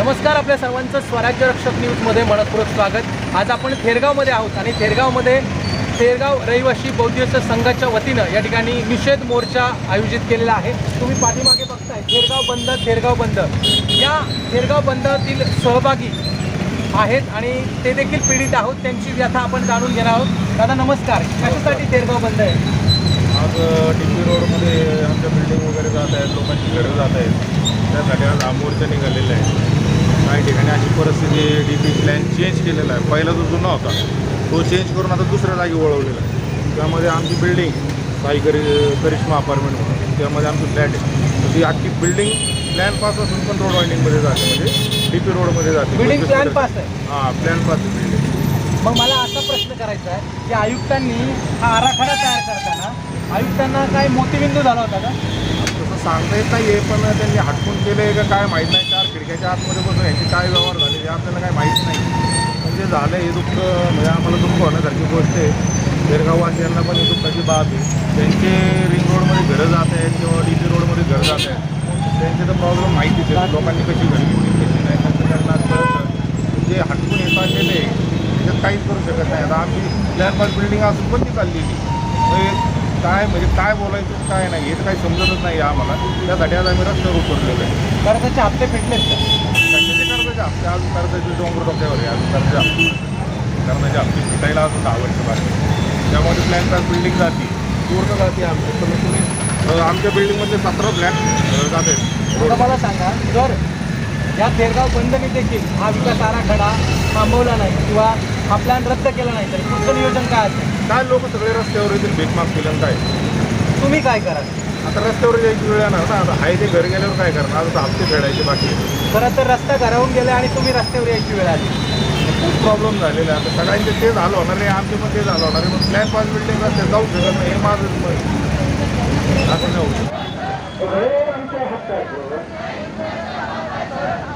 नमस्कार आपल्या सर्वांचं स्वराज्य रक्षक न्यूजमध्ये मनपूर्वक स्वागत. आज आपण थेरगावमध्ये आहोत आणि थेरगावमध्ये थेरगाव रहिवासी बौद्ध संघाच्या वतीनं या ठिकाणी निषेध मोर्चा आयोजित केलेला आहे. तुम्ही पाठीमागे बघताय थेरगाव बंद थेरगाव बंद. या थेरगाव बंदातील सहभागी आहेत आणि ते देखील पीडित आहोत. त्यांची व्यथा आपण जाणून घेणार आहोत. दादा नमस्कार. कशासाठी थेरगाव बंद आहे? आज डी रोडमध्ये आमच्या बिल्डिंग वगैरे जात आहेत लोकांची घरं जात आहेत. त्यासाठी आज हा निघालेला आहे. काही ठिकाणी अशी परिस्थिती डी पी प्लॅन चेंज केलेला आहे. पहिला जो जुना होता तो चेंज करून आता दुसऱ्या जागी वळवलेला आहे. त्यामध्ये आमची बिल्डिंग साई करि करिश्मा अपार्टमेंट म्हणून त्यामध्ये आमची फ्लॅट आहे. ती अख्खी बिल्डिंग प्लॅन पास असून पण रोड वाईंडिंगमध्ये जाते. म्हणजे डी पी रोडमध्ये जाते. बिल्डिंग प्लॅन पास आहे. हां प्लॅन पास आहे बिल्डिंग मग मला असा प्रश्न करायचा आहे की आयुक्तांनी हा आराखडा तयार करताना आयुक्तांना काय मोतीबिंदू झाला होता का? सांगता येत नाही आहे पण त्यांनी हटकून केले का काय माहीत नाही. चार खिडक्याच्या आतमध्ये बसून याचे काय व्यवहार झाले हे आपल्याला काय माहीत नाही. म्हणजे झालं हे दुःख म्हणजे आम्हाला दुःख होण्यासारखी गोष्ट आहे. बेरगाववासियांना पण ही दुःखाची बाब आहे. त्यांचे रिंग रोडमध्ये घरं जात आहेत किंवा डी पी रोडमध्ये घरं जात आहेत. त्यांचे तर प्रॉब्लेम माहितीच आहे लोकांनी कशी घरी केली कशी नाही त्यांचं त्यांना जे हटकून येता गेले त्याच्यात काहीच करू शकत नाही. आता आमची प्लॅन बिल्डिंग असून पण ती चाललेली. म्हणजे काय म्हणजे काय बोलायचं काय नाही हे तर काही समजतच नाही आम्हाला. त्यासाठी आज आम्ही रस्त्यावर उतरलेलो आहे. कर्जाचे हप्ते फेडलेत का? कशाचे कर्जाचे हप्ते अजून कर्जाचे डोंगर डोक्यावर आहे अजून कर्जाचे हप्ते. कर्जाचे हप्ते फिटायला अजून दहा वर्ष बाकी त्यामध्ये प्लॅन पास बिल्डिंग जाते. पूर्ण जाते आमची. कमीत कमी अं, आमच्या बिल्डिंगमधले सतरा फ्लॅट जाते. आता मला सांगा जर या थेरगाव बंदने देखील हा विकास आराखडा थांबवला नाही किंवा हा प्लॅन रद्द केला नाही तर पुढचं नियोजन काय असेल? काय लोक सगळे रस्त्यावर येतील भीकमाग केलं काय? तुम्ही काय कराल? आता रस्त्यावर यायची वेळ येणार ना आता हाय ते घरी गेल्यावर काय करणार? आता हप्ते फेडायचे बाकी. खरं तर रस्ता घरावून गेला आणि तुम्ही रस्त्यावर यायची वेळ आली. खूप प्रॉब्लेम झालेला आहे. आता सगळ्यांचे ते झालं होणार आहे आमचे पण ते झालं होणार आहे मग प्लॅन पास बिल्डिंग रस्ते जाऊ शकत नाही हे माझं मत आहे. असं नाही होऊ शकत.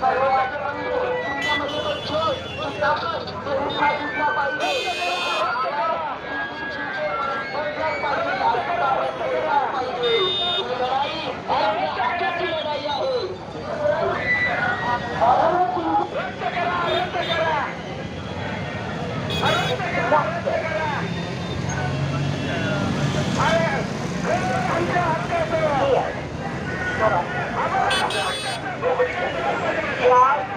सर्व माझे बंधू तुमच्यामध्ये पण छोट ताकद हे पाहिजे 车了。